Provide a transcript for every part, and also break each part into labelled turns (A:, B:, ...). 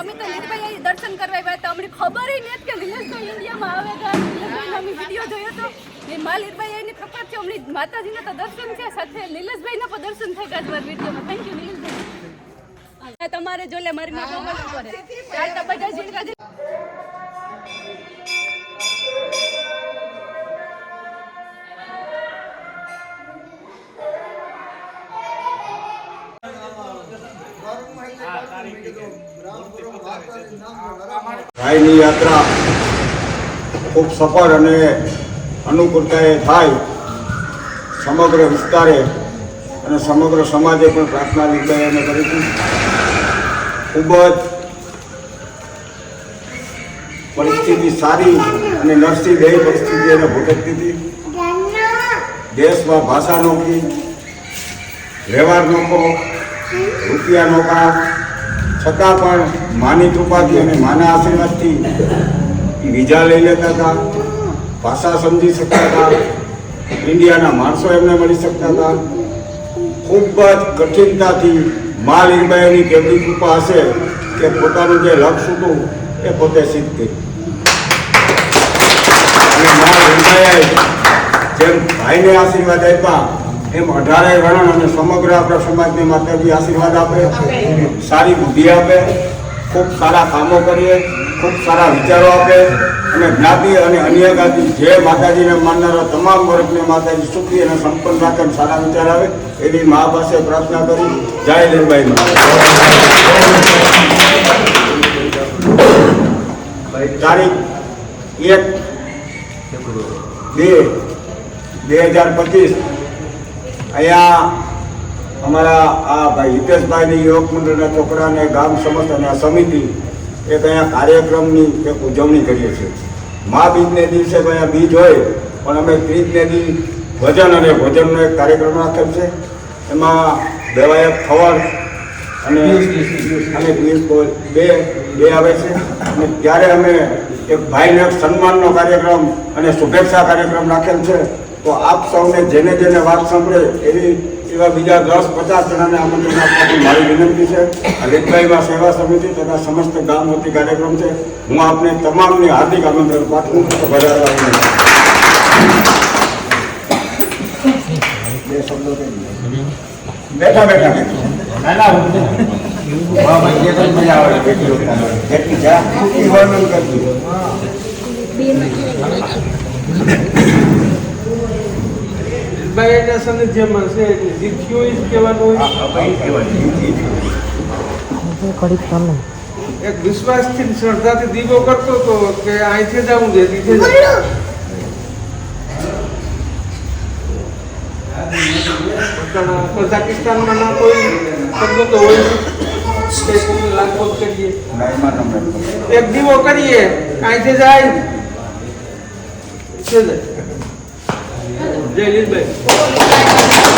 A: અમે તો નીલભાઈ દર્શન કરવા આવ્યા હતા. અમને ખબર નથી કે નિલેશભાઈ ઇન્ડિયામાં આવેગા નિલેશભાઈનો અમે વીડિયો જોયો હતો. એ મા લીલભાઈ એની કૃપા છે અમને માતાજીના તો દર્શન છે સાથે લીલેશભાઈના પણ દર્શન થઈ ગયા તમારા વિડીયોમાં. થેન્ક યુ નિલેશભાઈ. આ તમારે જોલે મારી માં પડે. બધા જીણકા
B: ભાઈની યાત્રા ખૂબ સફળ અને અનુકૂળતાએ થાય. સમગ્ર વિસ્તારે અને સમગ્ર સમાજે પણ પ્રાર્થના લીધાઈને કરીશું ખૂબ જ પરિસ્થિતિ સારી અને નરસી બે પરિસ્થિતિ એને ભોગવતી હતી. દેશમાં ભાષા નોકી વ્યવહાર નોકો રૂપિયા નોકા છતાં પણ માની કૃપાથી અને માના આશીર્વાદથી વિઝા લઈ લેતા હતા, ભાષા સમજી શકતા હતા, ઇન્ડિયાના માણસો એમને મળી શકતા હતા. ખૂબ જ કઠિનતાથી મા લીલબાઈની કેટલી કૃપા હશે કે પોતાનું જે લક્ષ્ય હતું એ પોતે સિદ્ધ કર્યું અને મા લીલબાઈએ જેમ ભાઈને આશીર્વાદ આપ્યા એમ અઢારે વર્ણ અને સમગ્ર આપણા સમાજને માતાજી આશીર્વાદ આપે, સારી બુદ્ધિ આપે, ખૂબ સારા કામો કરીએ, ખૂબ સારા વિચારો આપે અને જ્ઞાતિ અને અન્ય જ્ઞાતિ જે માતાજીને માનનારા તમામ વર્ગને માતાજી સુખી અને સંપન્ન રાખે સારા વિચાર આવે, એવી મા પાસે પ્રાર્થના કરી, જય લીલબાઈ તારીખ એક બે બે હજાર પચીસ અહીંયા અમારા આ ભાઈ હિતેશભાઈની યુવક મંડળના છોકરાને ગામ સમસ્ત અને આ સમિતિ એક અહીંયા કાર્યક્રમની એક ઉજવણી કરીએ છીએ. મા બીજને દિવસે અહીંયા બીજ હોય પણ અમે ત્રીજને દિવસ ભજન અને ભોજનનો એક કાર્યક્રમ રાખેલ છે. એમાં દેવાયક ખવડ અને અને પિયુષ બે બે આવે છે. અને ત્યારે અમે એક ભાઈને સન્માનનો કાર્યક્રમ અને શુભેચ્છા કાર્યક્રમ રાખેલ છે. તો આપ સૌને જેને જેને વાત સાંભળે એવી એવા બીજા દસ, પચાસ જણાને આમંત્રણ આપવાની મારી વિનંતી છે. આ લીધભાઈમાં સેવા સમિતિ તથા સમસ્ત ગામ વતી કાર્યક્રમ છે. હું આપને તમામને હાર્દિક આમંત્રણ પાઠવું. બે શબ્દો બેઠા બેઠા. ના ના વર્ણન ભાઈ જે કંઈ જે
C: મળશે એટલે જીત્યું જ કહેવાનું હોય.
B: આ ભાઈ
C: એક વિશ્વાસથી શ્રદ્ધાથી દીવો કરતો હતો કે અહીંથી જ આવું છે દીધે જ કઝાકિસ્તાનમાં ના કોઈ શબ્દો તો હોય કરીએ. એક દીવો કરીએ અહીંથી જાય. છે જાય જય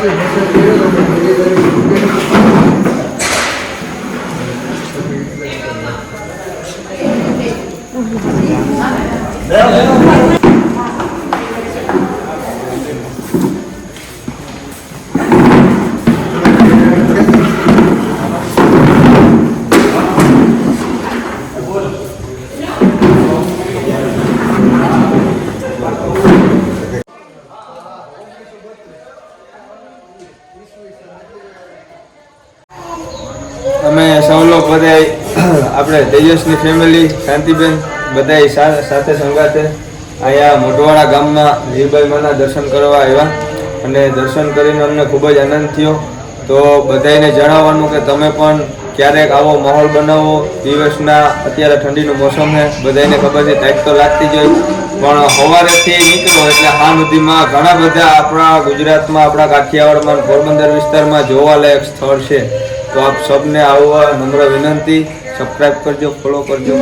D: Gracias. બધાય આપણે તેજસની ફેમિલી શાંતિબેન બધા સાથે સંગાથે. અહીંયા મોટવાડા ગામમાં જીભાઈ માના દર્શન કરવા આવ્યા અને દર્શન કરીને અમને ખૂબ જ આનંદ થયો. તો બધાયને જણાવવાનું કે તમે પણ ક્યારેક આવો માહોલ બનાવો. દિવસના અત્યારે ઠંડીનું મોસમ છે. બધાને ખબર છે ટાઈટ તો લાગતી જ હોય. પણ સવારેથી નીકળો એટલે હા સુધીમાં ઘણા બધા આપણા ગુજરાતમાં, આપણા કાઠિયાવાડમાં પોરબંદર વિસ્તારમાં જોવાલાયક સ્થળ છે. તો આપ સૌને આવવા નમ્ર વિનંતી સબસ્ક્રાઈબ કરજો ફોલો કરજો.